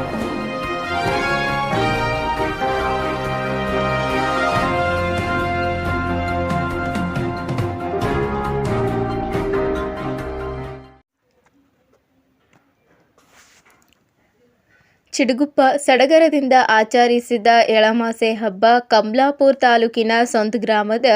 Thank you. ಚಿಡುಗುಪ್ಪ ಸಡಗರದಿಂದ ಆಚರಿಸಿದ ಎಳಮಾಸೆ ಹಬ್ಬ ಕಮಲಾಪುರ ತಾಲೂಕಿನ ಸೊಂತ ಗ್ರಾಮದ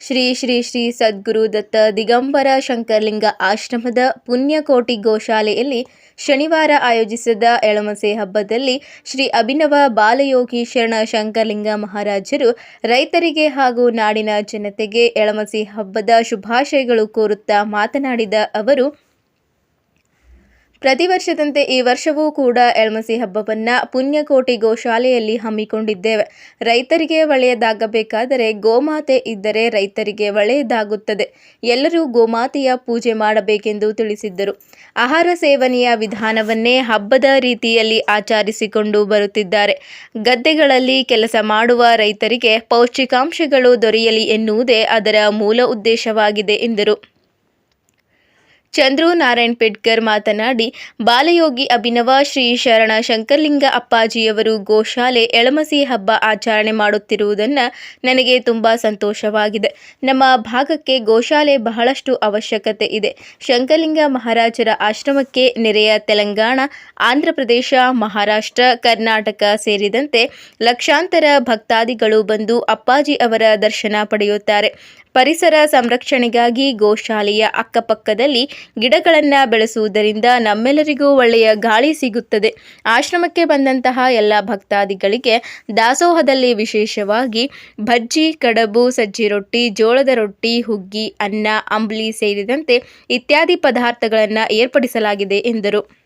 ಶ್ರೀ ಶ್ರೀ ಶ್ರೀ ಸದ್ಗುರು ದತ್ತ ದಿಗಂಬರ ಶಂಕರಲಿಂಗ ಆಶ್ರಮದ ಪುಣ್ಯಕೋಟಿ ಗೋಶಾಲೆಯಲ್ಲಿ ಶನಿವಾರ ಆಯೋಜಿಸಿದ ಎಳಮಸೆ ಹಬ್ಬದಲ್ಲಿ ಶ್ರೀ ಅಭಿನವ ಬಾಲಯೋಗಿ ಶರಣ ಶಂಕರಲಿಂಗ ಮಹಾರಾಜರು ರೈತರಿಗೆ ಹಾಗೂ ನಾಡಿನ ಜನತೆಗೆ ಎಳಮಸಿ ಹಬ್ಬದ ಶುಭಾಶಯಗಳು ಕೋರುತ್ತಾ ಮಾತನಾಡಿದ ಅವರು ಪ್ರತಿ ವರ್ಷದಂತೆ ಈ ವರ್ಷವೂ ಕೂಡ ಎಳ್ಮಸಿ ಹಬ್ಬವನ್ನು ಪುಣ್ಯಕೋಟಿ ಗೋಶಾಲೆಯಲ್ಲಿ ಹಮ್ಮಿಕೊಂಡಿದ್ದೇವೆ. ರೈತರಿಗೆ ಒಳ್ಳೆಯದಾಗಬೇಕಾದರೆ ಗೋಮಾತೆ ಇದ್ದರೆ ರೈತರಿಗೆ ಒಳ್ಳೆಯದಾಗುತ್ತದೆ. ಎಲ್ಲರೂ ಗೋಮಾತೆಯ ಪೂಜೆ ಮಾಡಬೇಕೆಂದು ತಿಳಿಸಿದ್ದರು. ಆಹಾರ ಸೇವನೆಯ ವಿಧಾನವನ್ನೇ ಹಬ್ಬದ ರೀತಿಯಲ್ಲಿ ಆಚರಿಸಿಕೊಂಡು ಬರುತ್ತಿದ್ದಾರೆ. ಗದ್ದೆಗಳಲ್ಲಿ ಕೆಲಸ ಮಾಡುವ ರೈತರಿಗೆ ಪೌಷ್ಟಿಕಾಂಶಗಳು ದೊರೆಯಲಿ ಎನ್ನುವುದೇ ಅದರ ಮೂಲ ಉದ್ದೇಶವಾಗಿದೆ ಎಂದರು. ಚಂದ್ರು ನಾರಾಯಣ್ ಪೆಡ್ಕರ್ ಮಾತನಾಡಿ, ಬಾಲಯೋಗಿ ಅಭಿನವ ಶ್ರೀ ಶರಣ ಶಂಕರಲಿಂಗ ಅಪ್ಪಾಜಿಯವರು ಗೋಶಾಲೆ ಎಳಮಸಿ ಹಬ್ಬ ಆಚರಣೆ ಮಾಡುತ್ತಿರುವುದನ್ನು ನನಗೆ ತುಂಬ ಸಂತೋಷವಾಗಿದೆ. ನಮ್ಮ ಭಾಗಕ್ಕೆ ಗೋಶಾಲೆ ಬಹಳಷ್ಟು ಅವಶ್ಯಕತೆ ಇದೆ. ಶಂಕರಲಿಂಗ ಮಹಾರಾಜರ ಆಶ್ರಮಕ್ಕೆ ನೆರೆಯ ತೆಲಂಗಾಣ, ಆಂಧ್ರಪ್ರದೇಶ, ಮಹಾರಾಷ್ಟ್ರ, ಕರ್ನಾಟಕ ಸೇರಿದಂತೆ ಲಕ್ಷಾಂತರ ಭಕ್ತಾದಿಗಳು ಬಂದು ಅಪ್ಪಾಜಿ ಅವರ ದರ್ಶನ ಪಡೆಯುತ್ತಾರೆ. ಪರಿಸರ ಸಂರಕ್ಷಣೆಗಾಗಿ ಗೋಶಾಲೆಯ ಅಕ್ಕಪಕ್ಕದಲ್ಲಿ ಗಿಡಗಳನ್ನು ಬೆಳೆಸುವುದರಿಂದ ನಮ್ಮೆಲ್ಲರಿಗೂ ಒಳ್ಳೆಯ ಗಾಳಿ ಸಿಗುತ್ತದೆ. ಆಶ್ರಮಕ್ಕೆ ಬಂದಂತಹ ಎಲ್ಲ ಭಕ್ತಾದಿಗಳಿಗೆ ದಾಸೋಹದಲ್ಲಿ ವಿಶೇಷವಾಗಿ ಭಜ್ಜಿ ಕಡಬು, ಸಜ್ಜಿ ರೊಟ್ಟಿ, ಜೋಳದ ರೊಟ್ಟಿ, ಹುಗ್ಗಿ, ಅನ್ನ, ಅಂಬ್ಲಿ ಸೇರಿದಂತೆ ಇತ್ಯಾದಿ ಪದಾರ್ಥಗಳನ್ನು ಏರ್ಪಡಿಸಲಾಗಿದೆ ಎಂದರು.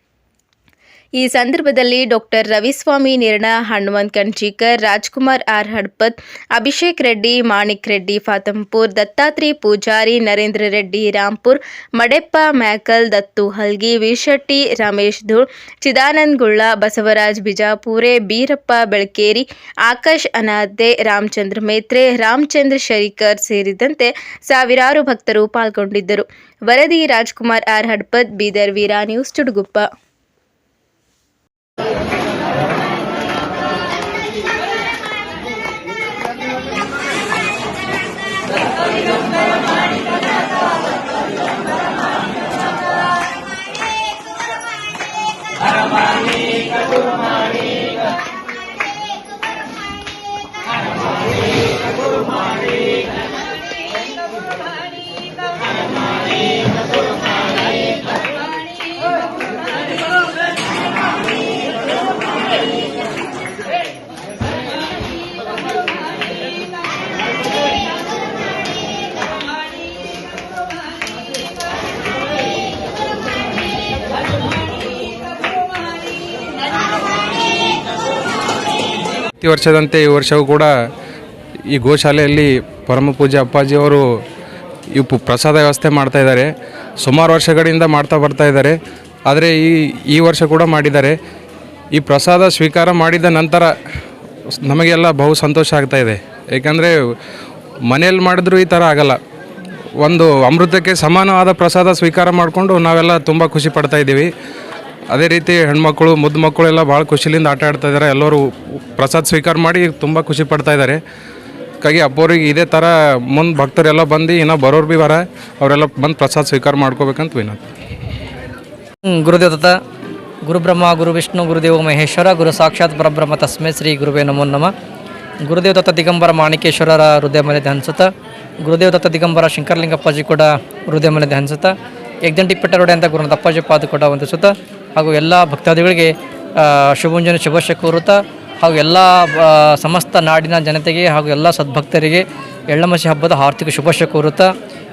ಈ ಸಂದರ್ಭದಲ್ಲಿ ಡಾಕ್ಟರ್ ರವಿಸ್ವಾಮಿ ನಿರ್ಣ, ಹನುಮಂತ್ ಕಣ್ಚೀಕರ್ ರಾಜ್ಕುಮಾರ್ ಆರ್ ಹಡ್ಪತ್, ಅಭಿಷೇಕ್ ರೆಡ್ಡಿ, ಮಾಣಿಕ್ ರೆಡ್ಡಿ, ಫಾತಂಪುರ್ ದತ್ತಾತ್ರಿ ಪೂಜಾರಿ, ನರೇಂದ್ರ ರೆಡ್ಡಿ, ರಾಂಪುರ್, ಮಡೆಪ್ಪ, ಮ್ಯಾಕಲ್, ದತ್ತು ಹಲ್ಗಿ ವಿಶೆಟ್ಟಿ ರಮೇಶ್ ಧೂಳ್, ಚಿದಾನಂದ್ ಗುಳ್ಳ, ಬಸವರಾಜ್ ಬಿಜಾಪುರೆ, ಬೀರಪ್ಪ ಬೆಳಕೇರಿ, ಆಕಾಶ್ ಅನಾಥೆ ರಾಮಚಂದ್ರ ಮೇತ್ರೆ, ರಾಮಚಂದ್ರ ಶರೀಕರ್ ಸೇರಿದಂತೆ ಸಾವಿರಾರು ಭಕ್ತರು ಪಾಲ್ಗೊಂಡಿದ್ದರು. ವರದಿ ರಾಜ್ಕುಮಾರ್ ಆರ್ ಹಡ್ಪತ್, ಬೀದರ್ ವೀರಾ ನ್ಯೂಸ್ ಚುಡುಗುಪ್ಪ ಪ್ರತಿ ವರ್ಷದಂತೆ ಈ ವರ್ಷವೂ ಕೂಡ ಈ ಗೋಶಾಲೆಯಲ್ಲಿ ಪರಮ ಪೂಜೆ ಅಪ್ಪಾಜಿಯವರು ಪು- ಪ್ರಸಾದ ವ್ಯವಸ್ಥೆ ಮಾಡ್ತಾ ಇದ್ದಾರೆ. ಸುಮಾರು ವರ್ಷಗಳಿಂದ ಮಾಡ್ತಾ ಬರ್ತಾ ಇದ್ದಾರೆ. ಆದರೆ ಈ ಈ ವರ್ಷ ಕೂಡ ಮಾಡಿದ್ದಾರೆ. ಈ ಪ್ರಸಾದ ಸ್ವೀಕಾರ ಮಾಡಿದ ನಂತರ ನಮಗೆಲ್ಲ ಬಹು ಸಂತೋಷ ಆಗ್ತಾ ಇದೆ. ಏಕೆಂದರೆ ಮನೆಯಲ್ಲಿ ಮಾಡಿದ್ರೂ ಈ ಥರ ಆಗಲ್ಲ. ಒಂದು ಅಮೃತಕ್ಕೆ ಸಮಾನವಾದ ಪ್ರಸಾದ ಸ್ವೀಕಾರ ಮಾಡಿಕೊಂಡು ನಾವೆಲ್ಲ ತುಂಬ ಖುಷಿ ಪಡ್ತಾ ಇದ್ದೀವಿ. ಅದೇ ರೀತಿ ಹೆಣ್ಮಕ್ಳು, ಮುದ್ದು ಮಕ್ಕಳು ಎಲ್ಲ ಭಾಳ ಖುಷಿಲಿಂದ ಆಟ ಆಡ್ತಾ ಇದ್ದಾರೆ ಎಲ್ಲರೂ ಪ್ರಸಾದ ಸ್ವೀಕಾರ ಮಾಡಿ ತುಂಬ ಖುಷಿ ಪಡ್ತಾ ಇದ್ದಾರೆ ಹಾಗಾಗಿ ಅಪ್ಪೋರಿಗೆ ಇದೇ ಥರ ಮುಂದೆ ಭಕ್ತರೆಲ್ಲ ಬಂದು ಇನ್ನೂ ಬರೋರು ಭೀ ಬರ ಅವರೆಲ್ಲ ಬಂದು ಪ್ರಸಾದ ಸ್ವೀಕಾರ ಮಾಡ್ಕೋಬೇಕಂತ ವಿನಂತಿ. ಗುರುದೇವತ ಗುರುಬ್ರಹ್ಮ, ಗುರು ವಿಷ್ಣು, ಗುರುದೇವ ಮಹೇಶ್ವರ, ಗುರು ಸಾಕ್ಷಾತ್ ಪರಬ್ರಹ್ಮ ತಸ್ಮೆ ಶ್ರೀ ಗುರುವೇ ನಮೋ ನಮ. ಗುರುದೇವ ದತ್ತ ದಿಗಂಬರ ಮಾಣಿಕೇಶ್ವರರ ಹೃದಯ ಮೇಲೆ ಧ್ಯಾನಿಸುತ್ತ. ಗುರುದೇವ ದತ್ತ ದಿಗಂಬರ ಶಂಕರಲಿಂಗಪ್ಪಾಜಿ ಕೂಡ ಹೃದಯ ಮೇಲೆ ಧ್ಯಾನಿಸುತ್ತ. ಯಜ್ಞಂಟಿ ಪೆಟ್ಟರೋಡೆ ಅಂತ ಗುರುನಾಥಪ್ಪಾಜಿ ಪಾದ ಕೂಡ ವಂದಿಸುತ್ತಾ. ಹಾಗೂ ಎಲ್ಲ ಭಕ್ತಾದಿಗಳಿಗೆ ಶುಭಂಜನ ಶುಭಾಶಯ ಕೋರುತ್ತಾ ಹಾಗೂ ಎಲ್ಲ ಸಮಸ್ತ ನಾಡಿನ ಜನತೆಗೆ ಹಾಗೂ ಎಲ್ಲ ಸದ್ಭಕ್ತರಿಗೆ ಎಳ್ಳಮಸಿ ಹಬ್ಬದ ಆರ್ಥಿಕ ಶುಭಾಶಯ ಕೋರುತ್ತಾ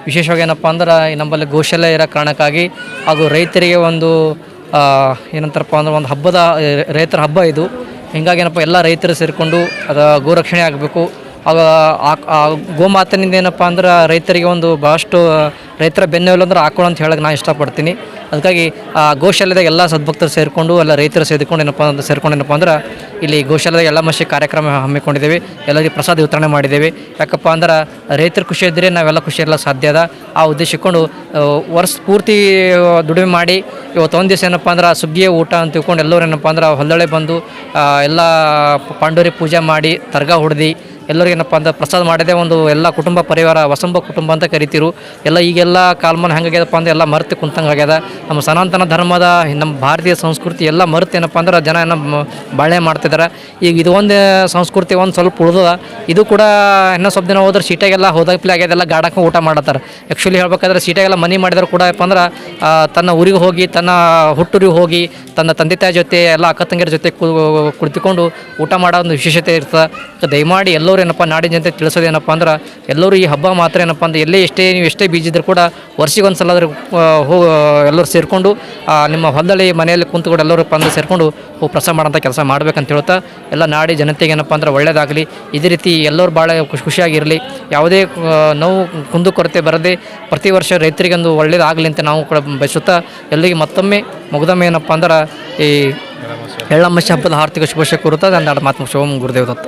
ವಿಶೇಷವಾಗಿ ಏನಪ್ಪ ಅಂದ್ರೆ ನಮ್ಮಲ್ಲಿ ಗೋಶಾಲೆ ಇರೋ ಕಾರಣಕ್ಕಾಗಿ ಹಾಗೂ ರೈತರಿಗೆ ಒಂದು ಏನಂತಾರಪ್ಪ ಅಂದ್ರೆ ಒಂದು ಹಬ್ಬದ ರೈತರ ಹಬ್ಬ ಇದು. ಹೀಗಾಗಿ ಏನಪ್ಪ ಎಲ್ಲ ರೈತರು ಸೇರಿಕೊಂಡು ಅದು ಗೋರಕ್ಷಣೆ ಆಗಬೇಕು. ಆಗ ಆ ಗೋಮಾತನಿಂದ ಏನಪ್ಪ ಅಂದ್ರೆ ರೈತರಿಗೆ ಒಂದು ಭಾಳಷ್ಟು ರೈತರ ಬೆನ್ನೆಲು ಅಂದ್ರೆ ಹಾಕೊಳ್ಳೋ ಅಂತ ಹೇಳಕ್ಕೆ ನಾನು ಇಷ್ಟಪಡ್ತೀನಿ. ಅದಕ್ಕಾಗಿ, ಆ, ಗೋಶಾಲೆದಾಗ ಎಲ್ಲ ಸದ್ಭಕ್ತರು ಸೇರಿಕೊಂಡು, ಎಲ್ಲ ರೈತರು ಸೇರಿಕೊಂಡು ಏನಪ್ಪ ಅಂತ ಸೇರಿಕೊಂಡು ಏನಪ್ಪ ಅಂದ್ರೆ, ಇಲ್ಲಿ ಗೋಶಾಲೆದಾಗ ಎಲ್ಲ ಮಷಿ ಕಾರ್ಯಕ್ರಮ ಹಮ್ಮಿಕೊಂಡಿದ್ದೇವೆ. ಎಲ್ಲರಿಗೆ ಪ್ರಸಾದ ವಿತರಣೆ ಮಾಡಿದ್ದೇವೆ. ಯಾಕಪ್ಪ ಅಂದ್ರೆ, ರೈತರು ಖುಷಿ ಇದ್ದರೆ ನಾವೆಲ್ಲ ಖುಷಿ ಇರಲಿಕ್ಕೆ ಸಾಧ್ಯ ಅದ. ಆ ಉದ್ದೇಶಿಕೊಂಡು ವರ್ಷ ಪೂರ್ತಿ ದುಡಿಮೆ ಮಾಡಿ, ಇವತ್ತು ಒಂದು ದಿವಸ ಏನಪ್ಪ ಅಂದ್ರೆ ಸುಗ್ಗಿಯ ಊಟ ಅಂತ ತಿಳ್ಕೊಂಡು ಎಲ್ಲರೂ ಏನಪ್ಪ ಅಂದ್ರೆ ಹೊಲ್ದೊಳೆ ಬಂದು ಎಲ್ಲ ಪಾಂಡೂರಿ ಪೂಜೆ ಮಾಡಿ ತರ್ಗಾ ಹೊಡೆದು ಎಲ್ಲರಿಗೂ ಏನಪ್ಪ ಅಂದ್ರೆ ಪ್ರಸಾದ ಮಾಡಿದೆ ಒಂದು ಎಲ್ಲ ಕುಟುಂಬ ಪರಿವಾರ ವಸಂಬ ಕುಟುಂಬ ಅಂತ ಕರಿತೀರು. ಎಲ್ಲ ಈಗೆಲ್ಲ ಕಾಲ್ಮಾನ ಹೆಂಗಾಗ್ಯದಪ್ಪ ಅಂದ್ರೆ ಎಲ್ಲ ಮರೆತು ಕುಂತಂಗೆ ಆಗ್ಯದ ನಮ್ಮ ಸನಾತನ ಧರ್ಮದ, ನಮ್ಮ ಭಾರತೀಯ ಸಂಸ್ಕೃತಿ ಎಲ್ಲ ಮರೆತು ಏನಪ್ಪ ಅಂದ್ರೆ ಜನ ನಮ್ಮ ಬಾಳೆ ಮಾಡ್ತಿದ್ದಾರೆ ಈಗ ಇದು ಒಂದು ಸಂಸ್ಕೃತಿ ಒಂದು ಸ್ವಲ್ಪ ಉಳಿದು ಇದು ಕೂಡ ಇನ್ನೂ ಸ್ವಲ್ಪ ದಿನ ಹೋದ್ರೆ ಸೀಟಾಗೆಲ್ಲ ಹೋದಾಗ್ಲೇ ಆಗ್ಯದೆಲ್ಲ ಗಾಡಕ್ಕೆ ಊಟ ಮಾಡತ್ತಾರೆ. ಆ್ಯಕ್ಚುಲಿ ಹೇಳ್ಬೇಕಾದ್ರೆ ಸೀಟಾಗೆಲ್ಲ ಮನೆ ಮಾಡಿದ್ರು ಕೂಡ ಏನಪ್ಪ ಅಂದ್ರೆ ತನ್ನ ಊರಿಗೆ ಹೋಗಿ, ತನ್ನ ಹುಟ್ಟೂರಿಗೆ ಹೋಗಿ, ತನ್ನ ತಂದೆ ತಾಯಿ ಜೊತೆ, ಎಲ್ಲ ಅಕ್ಕ ತಂಗಿಯರ ಜೊತೆ ಕುಳಿತುಕೊಂಡು ಊಟ ಮಾಡೋ ಒಂದು ವಿಶೇಷತೆ ಇರ್ತದೆ. ದಯಮಾಡಿ ಎಲ್ಲರೂ ಏನಪ್ಪ ನಾಡಿನ ಜನತೆ ತಿಳಿಸೋದು ಏನಪ್ಪ ಅಂದ್ರೆ ಎಲ್ಲರೂ ಈ ಹಬ್ಬ ಮಾತ್ರ ಏನಪ್ಪ ಅಂದ್ರೆ ಎಲ್ಲೇ ಎಷ್ಟೇ ನೀವು ಎಷ್ಟೇ ಬೀಜಿದ್ರು ಕೂಡ ವರ್ಷಿಗೆ ಒಂದು ಸಲ ಆದರೂ ಹೋ ಎಲ್ಲರೂ ಸೇರಿಕೊಂಡು ನಿಮ್ಮ ಹೊಲದಲ್ಲಿ ಮನೆಯಲ್ಲಿ ಕುಂತ್ಕೊಂಡು ಎಲ್ಲರೂ ಬಂದು ಸೇರಿಕೊಂಡು ಹೋಗಿ ಪ್ರಸಾದ ಮಾಡೋಂಥ ಕೆಲಸ ಮಾಡ್ಬೇಕಂತ ಹೇಳ್ತಾ ಎಲ್ಲ ನಾಡಿ ಜನತೆಗೆ ಏನಪ್ಪ ಅಂದ್ರೆ ಒಳ್ಳೇದಾಗಲಿ. ಇದೇ ರೀತಿ ಎಲ್ಲರೂ ಭಾಳ ಖುಷಿ ಖುಷಿಯಾಗಿರಲಿ. ಯಾವುದೇ ನೋವು ಕುಂದು ಕೊರತೆ ಬರದೆ ಪ್ರತಿ ವರ್ಷ ರೈತರಿಗೆ ಒಂದು ಒಳ್ಳೇದಾಗಲಿ ಅಂತ ನಾವು ಕೂಡ ಬಯಸುತ್ತಾ ಎಲ್ಲಿಗೆ ಮತ್ತೊಮ್ಮೆ ಮುಗ್ದೊಮ್ಮೆ ಏನಪ್ಪ ಅಂದ್ರೆ ಈ ಎಳ್ಳಮ್ಮ ಹಬ್ಬದ ಆರ್ಥಿಕ ಶುಭಾಶಯ ಕೋರುತ್ತಾ ನನ್ನ ಮಾತು ಶಿವಮ್ ಗುರುದೇವ್ ದತ್ತ.